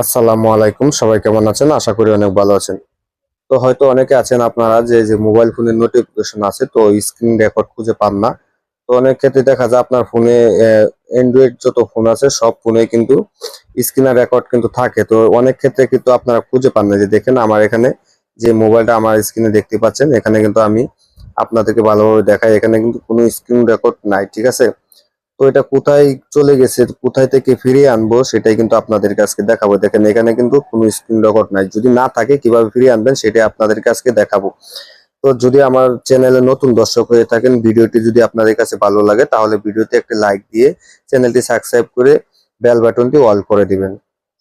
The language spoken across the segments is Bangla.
আসসালামু আলাইকুম। সবাই কেমন আছেন? আশা করি অনেক ভালো আছেন। তো হয়তো অনেকে আছেন আপনারা যে যে মোবাইল ফোনের নোটিফিকেশন আছে, তো স্ক্রিন রেকর্ড খুঁজে পান না। তো অনেক ক্ষেত্রে দেখা যায় আপনার ফোনে অ্যান্ড্রয়েড যত ফোন আছে, সব ফোনে কিন্তু স্ক্রিনের রেকর্ড কিন্তু থাকে। তো অনেক ক্ষেত্রে কিন্তু আপনারা খুঁজে পান না। যে দেখেন আমার এখানে যে মোবাইলটা আমার স্ক্রিনে দেখতে পাচ্ছেন, এখানে কিন্তু আমি আপনাদেরকে ভালোভাবে দেখাই। এখানে কিন্তু কোনো স্ক্রিন রেকর্ড নাই, ঠিক আছে? তো এটা কোথায় চলে গেছে, কোথায় থেকে ফিরিয়ে আনব, সেটাই কিন্তু আপনাদের কাছে দেখাবো। দেখেন, এখানে কিন্তু কোনো স্ক্রিন রেকর্ড নাই। যদি না থাকে, কীভাবে ফিরিয়ে আনবেন, সেটাই আপনাদের কাছে দেখাবো। তো যদি আমার চ্যানেলে নতুন দর্শক হয়ে থাকেন, ভিডিওটি যদি আপনাদের কাছে ভালো লাগে, তাহলে ভিডিওতে একটা লাইক দিয়ে চ্যানেলটি সাবস্ক্রাইব করে বেল বাটনটি অল করে দিবেন।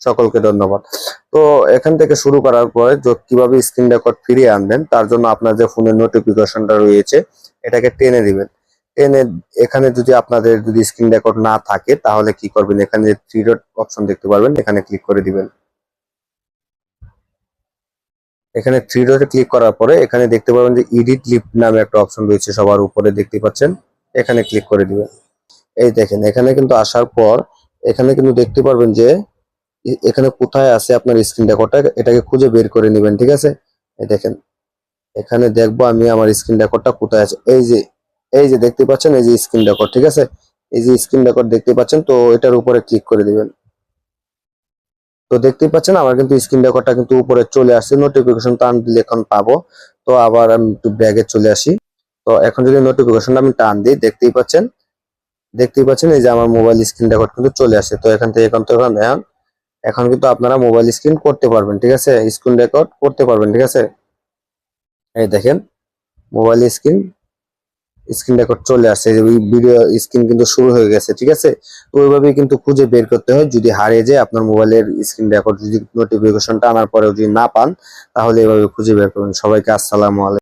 সকলকে ধন্যবাদ। তো এখান থেকে শুরু করার পরে কীভাবে স্ক্রিন রেকর্ড ফিরিয়ে আনবেন, তার জন্য আপনার যে ফোনের নোটিফিকেশনটা রয়েছে, এটাকে টেনে দিবেন। টেনে এখানে যদি আপনাদের যদি স্ক্রিন রেকর্ড না থাকে, তাহলে কি করবেন? এখানে থ্রি ডট অপশন দেখতে পারবেন, এখানে ক্লিক করে দিবেন। এখানে থ্রি ডটে ক্লিক করার পরে এখানে দেখতে পাবেন যে এডিট লিপ নামে একটা অপশন রয়েছে সবার উপরে, দেখতে পাচ্ছেন? এখানে ক্লিক করে দিবেন। এই দেখেন, এখানে কিন্তু আসার পর এখানে কিন্তু দেখতে পারবেন যে এখানে কোথায় আছে আপনার স্ক্রিন রেকর্ডটা এটাকে খুঁজে বের করে নেবেন, ঠিক আছে? এই দেখেন, এখানে দেখব আমি আমার স্ক্রিন রেকর্ডটা কোথায় আছে। এই যে এই যে দেখতে পাচ্ছেন, এই যে স্ক্রিন রেকর্ড ঠিক আছে? এই যে স্ক্রিন রেকর্ড দেখতে পাচ্ছেন, তো এটার উপরে ক্লিক করে দিবেন। তো দেখতেই পাচ্ছেন, আমার কিন্তু স্ক্রিন রেকর্ডটা কিন্তু উপরে চলে আসছে নোটিফিকেশন টান দিলে এখন পাবো। তো আবার আমি একটু ব্যাগে চলে আসি। তো এখন যদি নোটিফিকেশন আমি টান দিই, দেখতেই পাচ্ছেন? দেখতেই পাচ্ছেন, এই যে আমার মোবাইল স্ক্রিন রেকর্ড কিন্তু চলে আসে। তো এখান থেকে এখন তো এখন এখন কিন্তু আপনারা মোবাইল স্ক্রিন করতে পারবেন, ঠিক আছে? স্ক্রিন রেকর্ড করতে পারবেন, ঠিক আছে? এই দেখেন মোবাইল স্ক্রিন স্ক্রিন রেকর্ড চলে আসছে ভিডিও স্ক্রিন কিন্তু শুরু হয়ে গেছে, ঠিক আছে? ওইভাবেই কিন্তু খুঁজে বের করতে হয়, যদি হারিয়ে যায় আপনার মোবাইলের স্ক্রিন রেকর্ড যদি নোটিফিকেশনটা আনার পরেও যদি না পান, তাহলে এভাবে খুঁজে বের করবেন সবাইকে আসসালামু আলাইকুম।